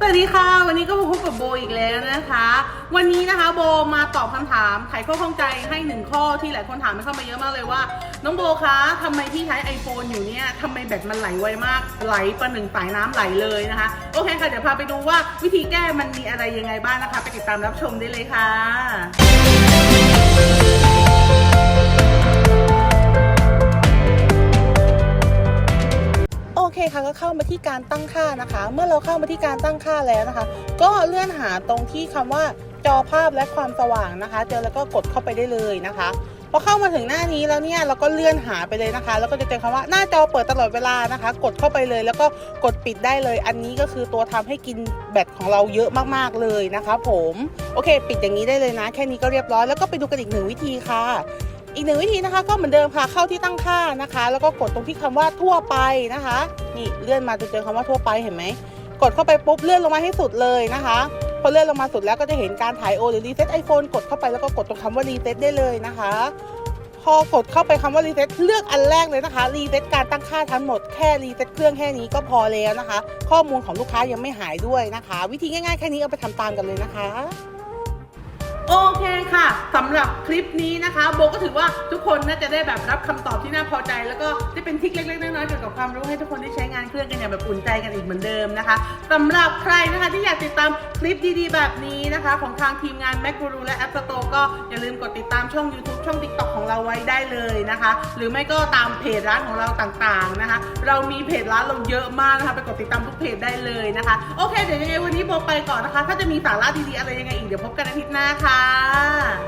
สวัสดีค่ะ วันนี้ก็มาพบกับโบอีกแล้วนะคะ วันนี้นะคะโบมาตอบคำถามไขข้อข้องใจให้หนึ่งข้อที่หลายคนถามมาเข้ามาเยอะมากเลยว่า น้องโบคะทำไมที่ใช้ iPhone อยู่เนี่ยทำไมแบตมันไหลไวมากไหลประหนึ่งสายน้ำไหลเลยนะคะ โอเคค่ะเดี๋ยวพาไปดูว่าวิธีแก้มันมีอะไรยังไงบ้างนะคะ ไปติดตามรับชมได้เลยค่ะ เคค่ะก็เข้ามาที่การตั้งค่านะคะ เมื่อเราเข้ามาที่การตั้งค่าแล้วนะคะ ก็เลื่อนหาตรงที่คำว่าจอภาพและความสว่างนะคะ เจอแล้วก็กดเข้าไปได้เลยนะคะพอเข้ามาถึงหน้านี้แล้วเนี่ยเราก็เลื่อนหาไปเลยนะคะ แล้วก็จะเจอคำว่าหน้าจอเปิดตลอดเวลานะคะ กดเข้าไปเลย แล้วก็กดปิดได้เลย อันนี้ก็คือตัวทำให้กินแบตของเราเยอะมากๆเลยนะคะ ผมโอเค ปิดอย่างนี้ได้เลยนะ แค่นี้ก็เรียบร้อยแล้วก็ไปดูกันอีกหนึ่งวิธีค่ะ อีกหนึ่งวิธีนะคะ ก็เหมือนเดิมค่ะเข้าที่ตั้งค่านะคะ แล้วก็กดตรงที่คำว่าทั่วไปนะคะ นี่เลื่อนมาจะเจอคำว่าทั่วไปเห็นไหมกดเข้าไปปุ๊บเลื่อนลงมาให้สุดเลยนะคะพอเลื่อนลงมาสุดแล้วก็จะเห็นการถ่ายโอหรือรีเซ็ตไอโฟนกดเข้าไปแล้วก็กดตรงคำว่ารีเซ็ตได้เลยนะคะ พอกดเข้าไปคำว่ารีเซ็ตเลือกอันแรกเลยนะคะรีเซ็ตการตั้งค่าทั้งหมดแค่รีเซ็ตเครื่องแค่นี้ก็พอแล้วนะคะ ข้อมูลของลูกค้ายังไม่หายด้วยนะคะ วิธีง่ายๆแค่นี้เอาไปทำตามกันเลยนะคะโอเคค่ะ สำหรับคลิปนี้นะคะ โบก็ถือว่าทุกคนน่าจะได้แบบรับคำตอบที่น่าพอใจ แล้วก็ได้เป็นทริคเล็กๆน้อยๆเกี่ยวกับความรู้ให้ทุกคนได้ใช้งานเครื่องกันอย่างแบบอุ่นใจกันอีกเหมือนเดิมนะคะสำหรับใครนะคะที่อยากติดตามคลิปดีๆ แบบนี้นะคะ ของทางทีมงาน m a c g u r u และ App Store ก็อย่าลืมกดติดตามช่อง YouTube ช่อง TikTok ของเราไว้ได้เลยนะคะ หรือไม่ก็ตามเพจร้านของเราต่างๆนะคะ เรามีเพจร้านเราเยอะมากนะคะไปกดติดตามทุกเพจได้เลยนะคะ โอเค เดี๋ยวยังไงวันนี้โบไปก่อนนะคะ ถ้าจะมีสาระดีๆอะไรยังไงอีกเดี๋ยวพบกันอาทิตย์หน้าค่ะ